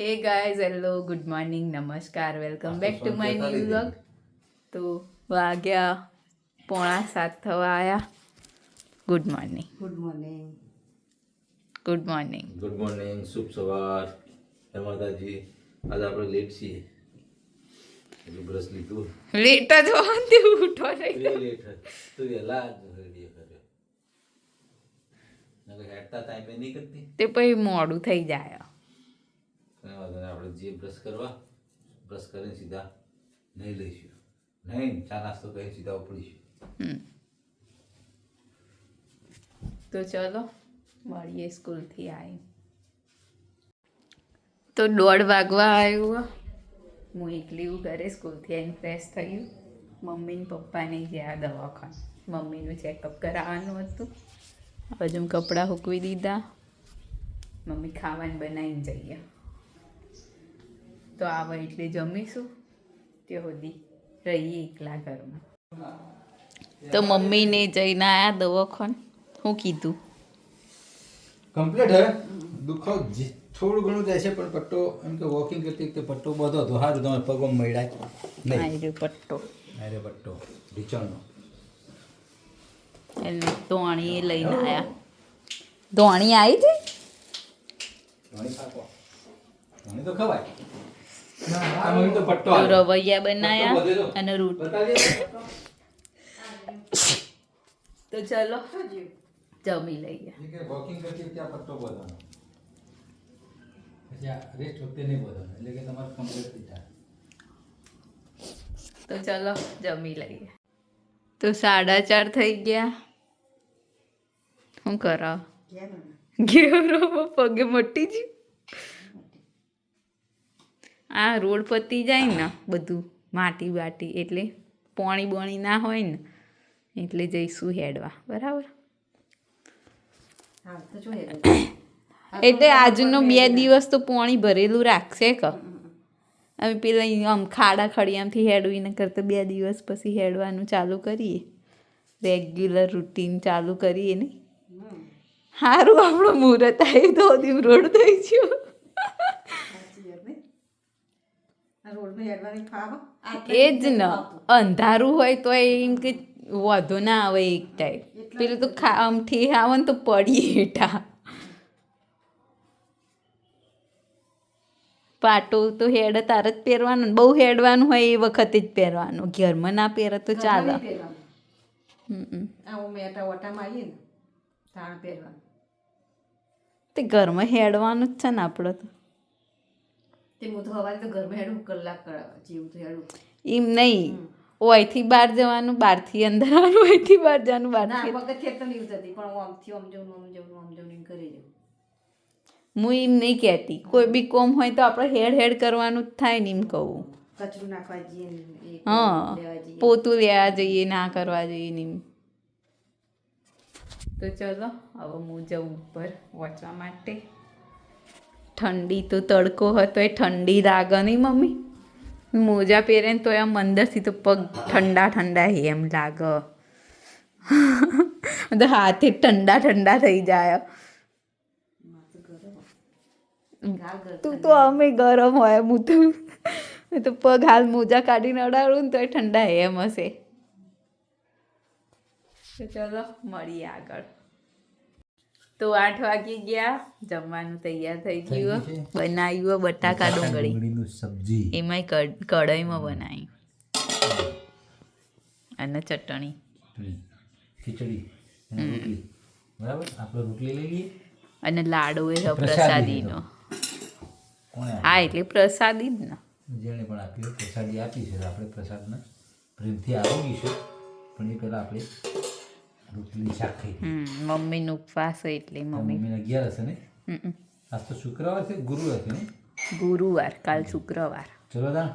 Hey guys hello good morning નમસ્કાર welcome back to my new vlog તો વાગ્યા પોણા સાત થવા આવ્યા good morning good morning good morning good morning શુભ સવાર. હે માતાજી આજે આપણે લેટ છીએ. એટલે બ્રશ લીધું. લેટ જ હોવાથી ઉઠો નહીં. લેટ તો વહેલા રેડી કર્યો હેડતા ટાઈમે નહીં કરતી. તે પછી મોડું થઈ જાય કંઈ વાંધો નહીં આપણે જે બ્રશ કરવા બ્રશ કરીને સીધા નહીં લઈશું. નહીં, ચા નાસ્તો કરીને સીધા ઉપડીશું. તો ચલો, મળીએ સ્કૂલથી આવી તો દોઢ વાગવા આવ્યું, હું. એકલી હું ઘરે સ્કૂલથી આવીને ફ્રેશ થયું મમ્મી ને પપ્પાને ગયા દવાખાન. મમ્મીનું ચેકઅપ કરાવવાનું હતું. હજુ કપડાં હૂકવી દીધા. મમ્મી ખાવાનું બનાવીને જઈએ તો આવે એટલે જમીશું. તે સુધી રહીએ એકલા ઘરમાં. તો મમ્મીને જઈને આયા દવાખાન. શું કીધું. કમ્પ્લીટ હે? દુખો થોડું ઘણું થાય છે પણ પટ્ટો એમ કે વોકિંગ કરતી વખતે પટ્ટો બધો હતો. સારું તમારે પગમાં મળ્યા નહીં. પટ્ટો. અરે પટ્ટો. ઢીચણનો એટલે ધોણી લઈને આયા. ધોણી આવી છે ધોણી તો ખવાય. રવૈયા બનાયા અને રૂટ. તો ચલો જમી લઈએ. વોકિંગ પટ્ટો પછી રેસ્ટ વખતે નહીં બધવાનો એટલે કે તમારે કમ્પ્લીટ થઈ જાય. તો ચલો જમી લઈએ. તો સાડા ચાર થઈ ગયા. શું કરાવ? ઘેરો પગે મટી જ આ રોડ પતી જાય ને બધું માટી બાટી એટલે પોણી બોણી ના હોય ને એટલે જઈશું હેડવા. બરાબર? એટલે આજનો બે દિવસ તો પોણી ભરેલું રાખશે ક? અમે પેલા આમ ખાડા ખડિયામથી હેડવીને કરતા બે દિવસ પછી હેડવાનું ચાલુ કરીએ. રેગ્યુલર રૂટીન ચાલુ કરીએ ને. સારું આપણો મુહૂર્ત આવી તો રોડ થઈ ગયો સાચી વાત નહીં આ રોડમાં હેડવાની ફાવ એ જ ને અંધારું હોય તો એમ કે વધુ ના આવે એક ટાઈપ પેલું તો આમ ઠી આવે ને તો પડીએ હેઠા. પાટો તો હેડ તાર જ પહેરવાનું બહુ હેડવાનું હોય એ વખતે જ પહેરવાનું. ઘરમાં ના પહેરે તો ચાલે. તે ઘરમાં હેડવાનું જ છે ને આપણે તો. તે હું તો હવારે તો ઘરમાં હેડું કલાક જેવું તો હેડું. એમ નહીં. ઓયથી બહાર જવાનું બહારથી અંદર આવવાનું ઓયથી બહાર જવાનું ના બહારથી પગથિયે તો નહીં ઉતરતી પણ હું આમથી આમ જવું આમ જવું આમ જવું એમ કરી જવું હું એમ નહીં કહેતી. કોઈ બી કોમ હોય તો આપણે હેડ હેડ કરવાનું જ થાય ને એમ કહું. કચરું નાખવા જઈએ હા. પોતું લેવા જઈએ ના કરવા જઈએ ને એમ. તો ચલો હવે હું જાઉં ઉપર વાંચવા માટે. ઠંડી તો તડકો હતો એ ઠંડી લાગે નહીં મમ્મી. મોજા પહેરે ને તો એમ અંદરથી તો પગ ઠંડા ઠંડા એમ લાગે. તો હાથે ઠંડા ઠંડા થઈ જાય. તું તો અમે ગરમ હોય, હું તો હું તો પગ હાલ મોજા કાઢીને અડાડું ને તો ઠંડા એમ હશે. ચલો, મળીએ આગળ. તો આઠ વાગી ગયા. જમવાનું તૈયાર થઈ ગયું બનાવ્યું બટાકા ડુંગળી. સબ્જી. કડ- કઢાઈમાં બનાવી. અને ચટણી. ખીચડી બરાબર? આપણે રોટલી લઈ લઈએ. અને લાડુ એ પ્રસાદીનો. હા એટલે પ્રસાદી જ ને. જેણે પણ આપ્યું. પ્રસાદી આપી છે. આપણે પ્રસાદને પ્રેમથી આરોગીશું પણ એ પહેલાં આપણે રોટલી શાક મમ્મી નું ઉપવાસ હોય એટલે મમ્મી. મમ્મીને અગિયાર હશે ને? આજ તો શુક્રવાર છે ગુરુવાર છે ને? ગુરુવાર કાલ શુક્રવાર. ચલો દા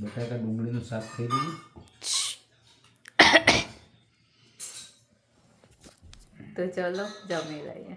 બટાકા ડુંગળીનું શાક થઈ ગયું તો ચલો જમી લઈએ.